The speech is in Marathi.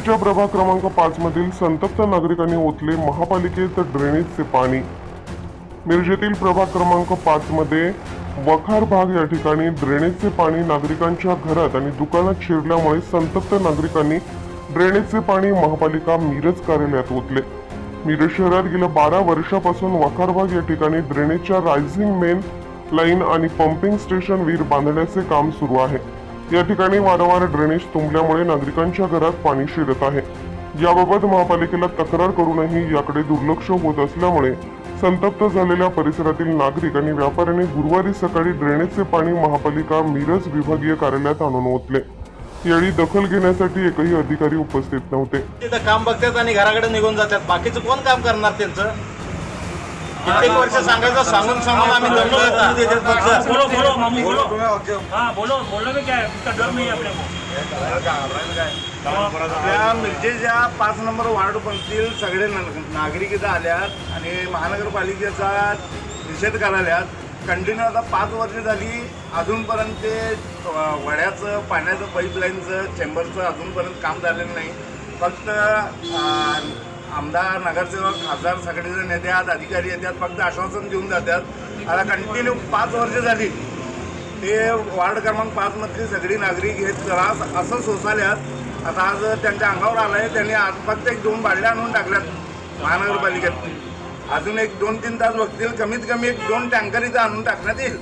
मिरजेच्या प्रभाग क्रमांक पाच मधील संतप्त नागरिकांनी ओतले महापालिकेत ड्रेनेजचे पाणी. मिरजेतील प्रभाग क्रमांक पाच मध्ये वखार भाग या ठिकाणी ड्रेनेजचे पाणी नागरिकांच्या घरात आणि दुकानात शिरल्यामुळे संतप्त नागरिकांनी ड्रेनेजचे पाणी महापालिका मिरज कार्यालयात ओतले. मिरज शहरात गेल्या बारा वर्षापासून वखार भाग या ठिकाणी ड्रेनेजच्या रायझिंग मेन लाईन आणि पंपिंग स्टेशन वीर बांधण्याचे काम सुरू आहे. या ठिकाणी वारंवार ड्रेनेज तुंबल्यामुळे नागरिकांच्या घरात पाणी शिरत आहे. याबाबत महापालिकेला तक्रार करूनही याकडे दुर्लक्ष होत असल्यामुळे संतप्त झालेल्या परिसरातील नागरिक आणि व्यापाऱ्यांनी गुरुवारी सकाळी ड्रेनेजचे पाणी महापालिका मिरज विभागीय कार्यालयात आणून ओतले. यावेळी दखल घेण्यासाठी एकही अधिकारी उपस्थित नव्हते. तिथं काम बघतात आणि घराकडे निघून जातात. बाकीचं कोण काम करणार त्यांचं? कित्येक वर्ष सांगायचं सांगून सांगून आम्ही दमलो आता. बोलो बोलो मामू बोलो हाँ बोलो बोलने में क्या? है उसका डर नहीं है अपने को त्या मिरजेच्या पाच नंबर वार्ड पंक्तीतील सगळे नागरिक इथं आल्यात आणि महानगरपालिकेचा निषेध करायल्यात. कंटिन्यू आता पाच वर्ष झाली अजूनपर्यंत ते वड्याचं पाण्याचं पाईपलाईनचं चेंबरचं अजूनपर्यंत काम झालेलं नाही. फक्त आमदार नगरसेवक खासदार सगळेजण येतात अधिकारी येतात फक्त आश्वासन देऊन जातात. आता कंटिन्यू पाच वर्ष झाली. ते वार्ड क्रमांक पाचमधली सगळी नागरिक हे त्रास असं सोसाल्यात आता आज त्यांच्या अंगावर आलंय त्यांनी आज फक्त एक दोन बाडल्या आणून टाकल्यात महानगरपालिकेत. अजून एक दोन तीन तास बघतील कमीत कमी एक दोन टँकर इथं आणून टाकण्यात येईल.